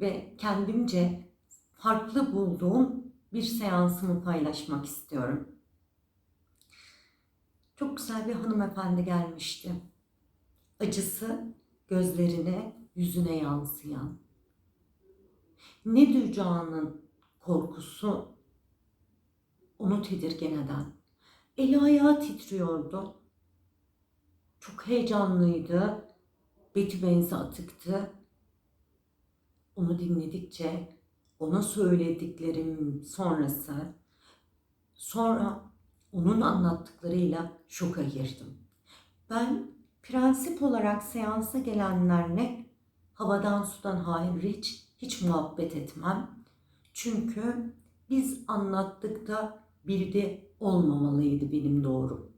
ve kendimce farklı bulduğum bir seansımı paylaşmak istiyorum. Çok güzel bir hanımefendi gelmişti. Acısı gözlerine, yüzüne yansıyan. Ne duyacağının korkusu onu tedirgin eden. Eli ayağı titriyordu. Çok heyecanlıydı. Beti benzi atıktı. Onu dinledikçe ona söylediklerim sonrası sonra onun anlattıklarıyla şoka girdim. Ben prensip olarak seansa gelenlerle havadan sudan hariç hiç muhabbet etmem. Çünkü biz anlattıkta bildi olmamalıydı benim doğrum.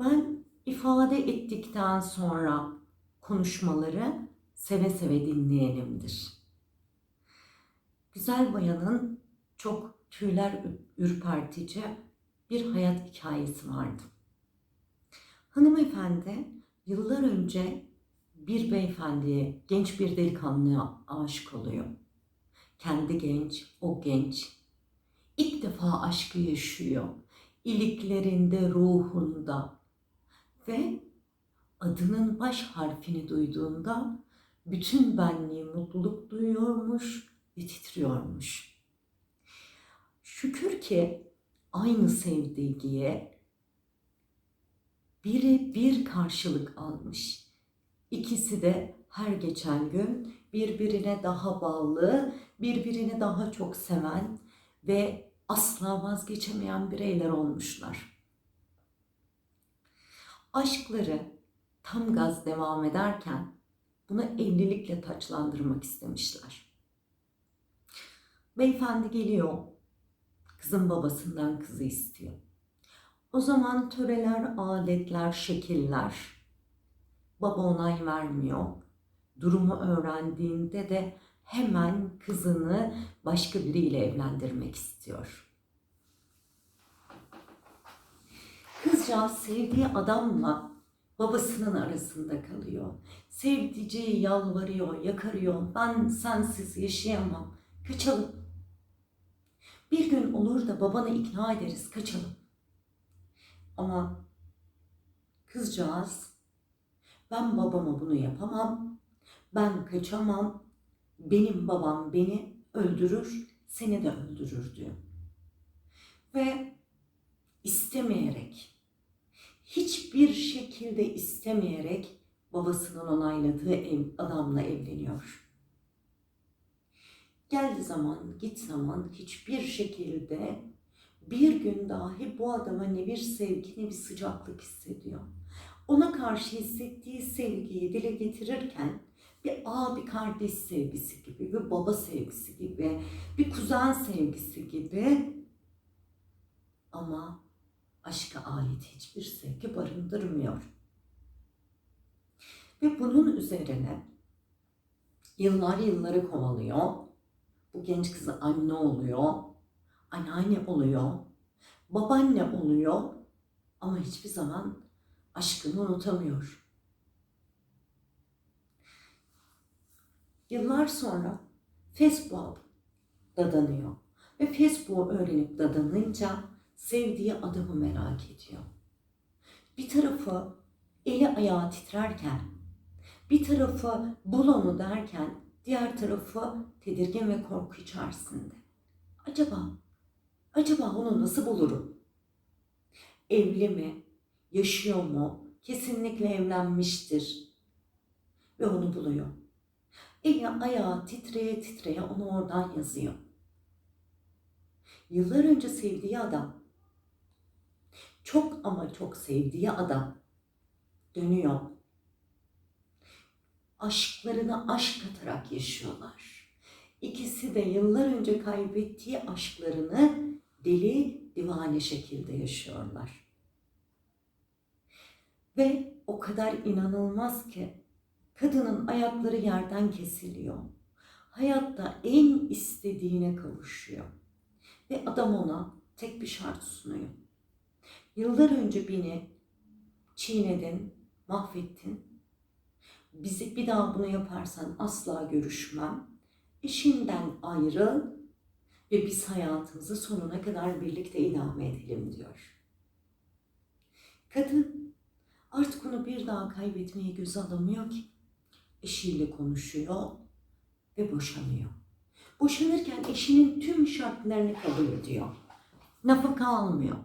Ben ifade ettikten sonra konuşmaları seve seve dinleyenimdir. Güzel bayanın çok tüyler ürpertici bir hayat hikayesi vardı. Hanımefendi yıllar önce bir beyefendiye, genç bir delikanlıya aşık oluyor. Kendi genç, o genç. İlk defa aşkı yaşıyor. İliklerinde, ruhunda. Ve adının baş harfini duyduğunda bütün benliği mutluluk duyuyormuş ve titriyormuş. Şükür ki aynı sevdiğiye biri bir karşılık almış. İkisi de her geçen gün birbirine daha bağlı, birbirini daha çok seven ve asla vazgeçemeyen bireyler olmuşlar. Aşkları tam gaz devam ederken bunu evlilikle taçlandırmak istemişler. Beyefendi geliyor, kızın babasından kızı istiyor. O zaman töreler, adetler, şekiller. Baba onay vermiyor. Durumu öğrendiğinde de hemen kızını başka biriyle evlendirmek istiyor. Kızcağız sevdiği adamla babasının arasında kalıyor. Sevdiceği yalvarıyor, yakarıyor. Ben sensiz yaşayamam. Kaçalım. Bir gün olur da babanı ikna ederiz, kaçalım. Ama kızcağız ben babama bunu yapamam. Ben kaçamam. Benim babam beni öldürür, seni de öldürür diyor. Ve istemeyerek, hiçbir şekilde istemeyerek babasının onayladığı ev, adamla evleniyor. Geldi zaman, git zaman hiçbir şekilde bir gün dahi bu adama ne bir sevgi ne bir sıcaklık hissediyor. Ona karşı hissettiği sevgiyi dile getirirken bir abi kardeş sevgisi gibi, bir baba sevgisi gibi, bir kuzen sevgisi gibi ama aşka ait hiçbir sevgi barındırmıyor. Ve bunun üzerine yıllar yılları kovalıyor. Bu genç kızı anne oluyor, anneanne oluyor, babaanne oluyor ama hiçbir zaman aşkını unutamıyor. Yıllar sonra Facebook'a dadanıyor ve Facebook'u öğrenip dadanınca sevdiği adamı merak ediyor. Bir tarafı eli ayağı titrerken, bir tarafı bul onu derken, diğer tarafı tedirgin ve korku içerisinde. Acaba, acaba onu nasıl bulurum? Evli mi? Yaşıyor mu? Kesinlikle evlenmiştir. Ve onu buluyor. Eli ayağı titreye titreye onu oradan yazıyor. Yıllar önce sevdiği adam, çok ama çok sevdiği adam dönüyor. Aşklarını aşk katarak yaşıyorlar. İkisi de yıllar önce kaybettiği aşklarını deli divane şekilde yaşıyorlar. Ve o kadar inanılmaz ki kadının ayakları yerden kesiliyor. Hayatta en istediğine kavuşuyor. Ve adam ona tek bir şart sunuyor. Yıllar önce beni çiğnedin, mahvettin. Bizi bir daha bunu yaparsan asla görüşmem. eşinden ayrıl ve biz hayatımızı sonuna kadar birlikte idame edelim diyor. Kadın artık onu bir daha kaybetmeye göze alamıyor ki. Eşiyle konuşuyor ve boşanıyor. Boşanırken eşinin tüm şartlarını kabul ediyor. Nafaka almıyor.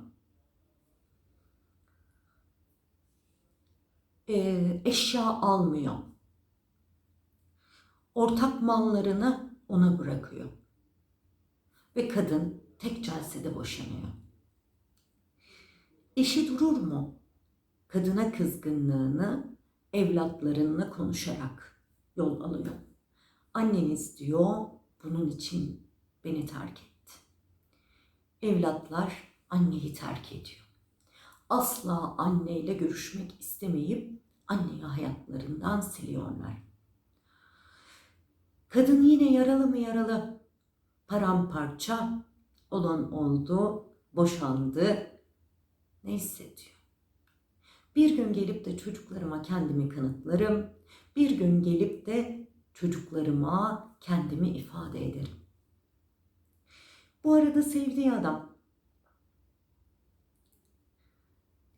Ee, eşya almıyor. Ortak mallarını ona bırakıyor. Ve kadın tek celsede boşanıyor. Eşi durur mu? Kadına kızgınlığını evlatlarınla konuşarak yol alıyor. Anneniz diyor bunun için beni terk etti. Evlatlar anneyi terk ediyor. Asla anneyle görüşmek istemeyip anneyi hayatlarından siliyorlar. Kadın yine yaralı mı yaralı, paramparça olan oldu, boşandı. Ne hissediyor? Bir gün gelip de çocuklarıma kendimi kanıtlarım. Bir gün gelip de çocuklarıma kendimi ifade ederim. Bu arada sevdiği adam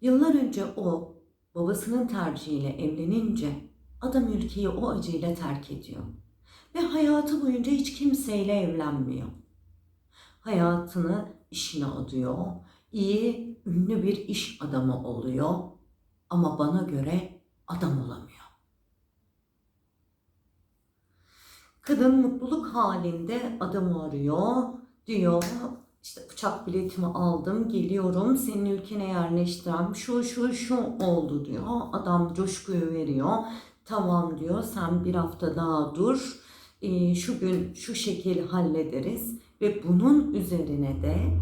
yıllar önce o babasının tercihiyle evlenince adam ülkeyi o acıyla terk ediyor. Ve hayatı boyunca hiç kimseyle evlenmiyor. Hayatını işine adıyor. İyi, ünlü bir iş adamı oluyor. Ama bana göre adam olamıyor. Kadın mutluluk halinde adamı arıyor. Diyor işte uçak biletimi aldım geliyorum senin ülkene yerleştirem şu şu şu oldu diyor. Adam coşkuyu veriyor. Tamam diyor sen bir hafta daha dur. Ee, şu gün şu şekil hallederiz ve bunun üzerine de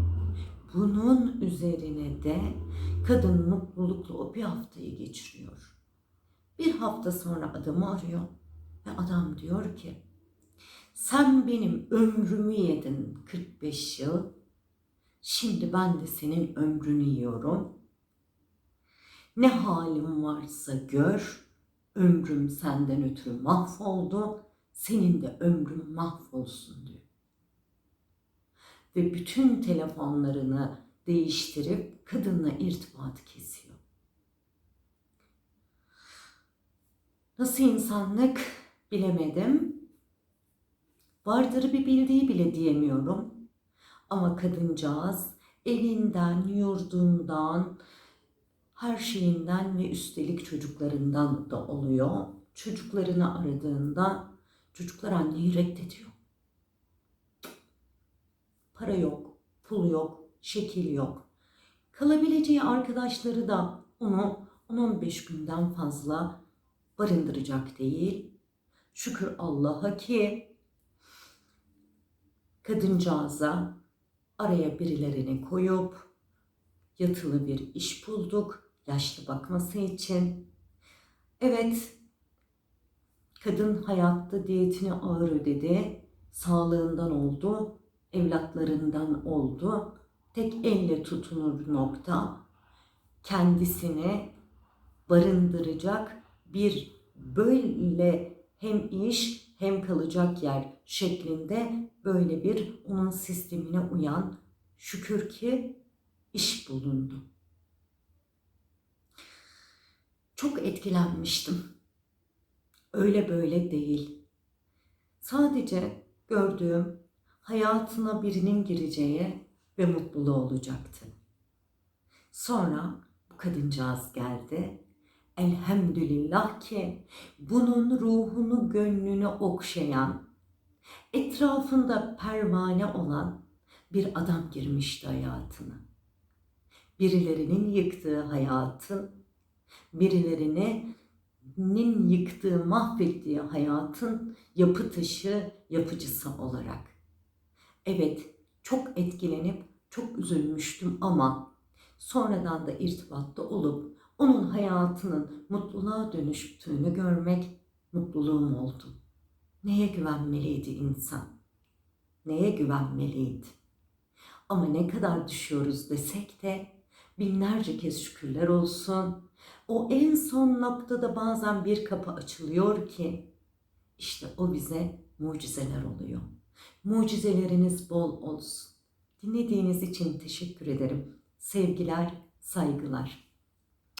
bunun üzerine de kadın mutlulukla o bir haftayı geçiriyor. Bir hafta sonra adamı arıyor ve adam diyor ki sen benim ömrümü yedin 45 yıl. Şimdi ben de senin ömrünü yiyorum. Ne halim varsa gör. Ömrüm senden ötürü mahvoldu. Senin de ömrün mahvolsun diyor. Ve bütün telefonlarını değiştirip kadınla irtibat kesiyor. Nasıl insanlık bilemedim. Vardır bir bildiği bile diyemiyorum. Ama kadıncağız evinden, yurdundan, her şeyinden ve üstelik çocuklarından da oluyor. Çocuklarını aradığında çocuklar anneyi reddediyor. Para yok, pul yok, şekil yok. Kalabileceği arkadaşları da onu 10-15 günden fazla barındıracak değil. Şükür Allah'a ki kadıncağıza araya birilerini koyup yatılı bir iş bulduk yaşlı bakması için. Evet, kadın hayatta diyetini ağır ödedi. Sağlığından oldu, evlatlarından oldu. Tek elle tutunur nokta kendisini barındıracak bir böyle hem iş hem kalacak yer şeklinde böyle bir onun sistemine uyan şükür ki iş bulundu. Çok etkilenmiştim. Öyle böyle değil. Sadece gördüğüm hayatına birinin gireceği ve mutluluğu olacaktı. Sonra bu kadıncağız geldi. Elhamdülillah ki bunun ruhunu, gönlünü okşayan, etrafında pervane olan bir adam girmişti hayatına. Birilerinin yıktığı hayatın, birilerinin yıktığı, mahvettiği hayatın yapı taşı, yapıcısı olarak. Evet, çok etkilenip çok üzülmüştüm ama sonradan da irtibatta olup onun hayatının mutluluğa dönüştüğünü görmek mutluluğum oldu. Neye güvenmeliydi insan? Neye güvenmeliydi? Ama ne kadar düşüyoruz desek de binlerce kez şükürler olsun. O en son noktada bazen bir kapı açılıyor ki işte o bize mucizeler oluyor. Mucizeleriniz bol olsun. Dinlediğiniz için teşekkür ederim. Sevgiler, saygılar.